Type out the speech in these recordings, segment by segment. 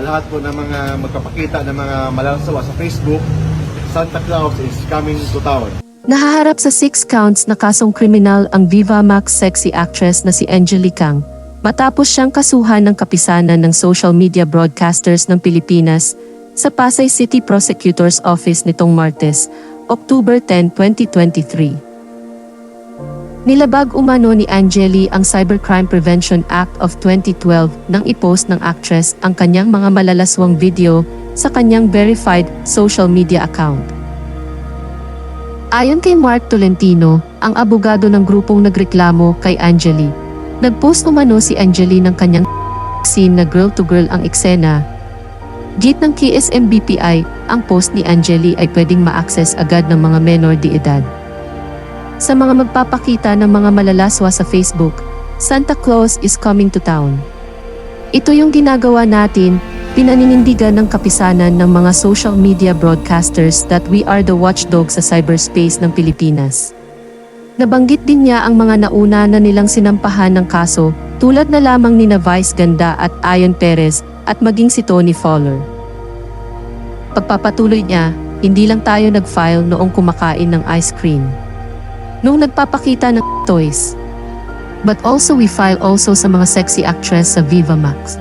lahat po ng mga magpapakita ng mga malansawa sa Facebook, Santa Claus is coming to town. Nahaharap sa six counts na kasong kriminal ang Viva Max sexy actress na si Angelique Kang matapos siyang kasuhan ng kapisanan ng social media broadcasters ng Pilipinas sa Pasay City Prosecutor's Office nitong Martes, October 10, 2023. Nilabag umano ni Angeli ang Cybercrime Prevention Act of 2012 nang ipost ng actress ang kanyang mga malalaswang video sa kanyang verified social media account. Ayon kay Mark Tolentino, ang abogado ng grupong nagreklamo kay Angeli, nagpost umano si Angeli ng kanyang scene na girl-to-girl ang eksena. Git ng KSMBPI, ang post ni Angeli ay pwedeng ma-access agad ng mga menor di edad. Sa mga magpapakita ng mga malalaswa sa Facebook, Santa Claus is coming to town. Ito yung ginagawa natin, pinaninindigan ng kapisanan ng mga social media broadcasters that we are the watchdog sa cyberspace ng Pilipinas. Nabanggit din niya ang mga nauna na nilang sinampahan ng kaso, tulad na lamang ni Vice Ganda at Ayon Perez at maging si Tony Fowler. Pagpapatuloy niya, hindi lang tayo nag-file noong kumakain ng ice cream. Noong nagpapakita ng toys. But also we file also sa mga sexy actress sa Viva Max.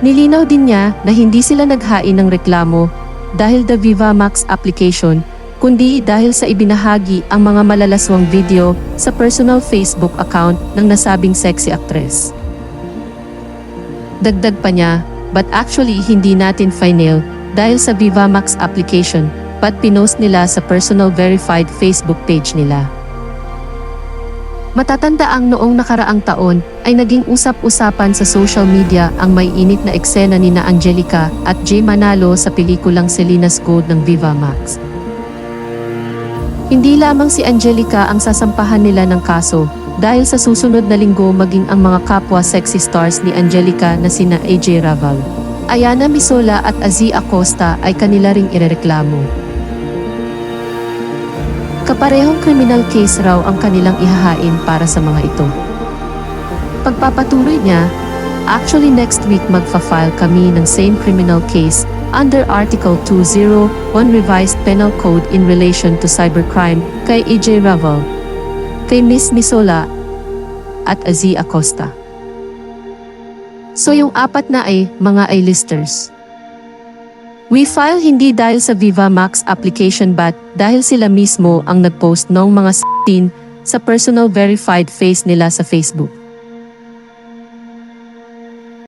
Nilinaw din niya na hindi sila naghain ng reklamo dahil the Viva Max application, kundi dahil sa ibinahagi ang mga malalaswang video sa personal Facebook account ng nasabing sexy actress. Dagdag pa niya, but actually hindi natin final dahil sa Viva Max application, but pinost nila sa personal verified Facebook page nila. Matatandaang noong nakaraang taon ay naging usap-usapan sa social media ang may init na eksena ni na Angelica at Jay Manalo sa pelikulang Selena's Gold ng Viva Max. Hindi lamang si Angelica ang sasampahan nila ng kaso dahil sa susunod na linggo maging ang mga kapwa sexy stars ni Angelica na sina AJ Raval, Ayana Misola at Azzy Acosta ay kanila ring irereklamo. Kaparehong criminal case raw ang kanilang ihahain para sa mga ito. Pagpapatuloy niya, actually next week magfa-file kami ng same criminal case under Article 201 Revised Penal Code in relation to cybercrime kay EJ Raval, kay Miss Misola, at Azzy Acosta. So yung apat na ay mga A-listers. We file hindi dahil sa Viva Max application but dahil sila mismo ang nagpost ng mga s**tin sa personal verified face nila sa Facebook.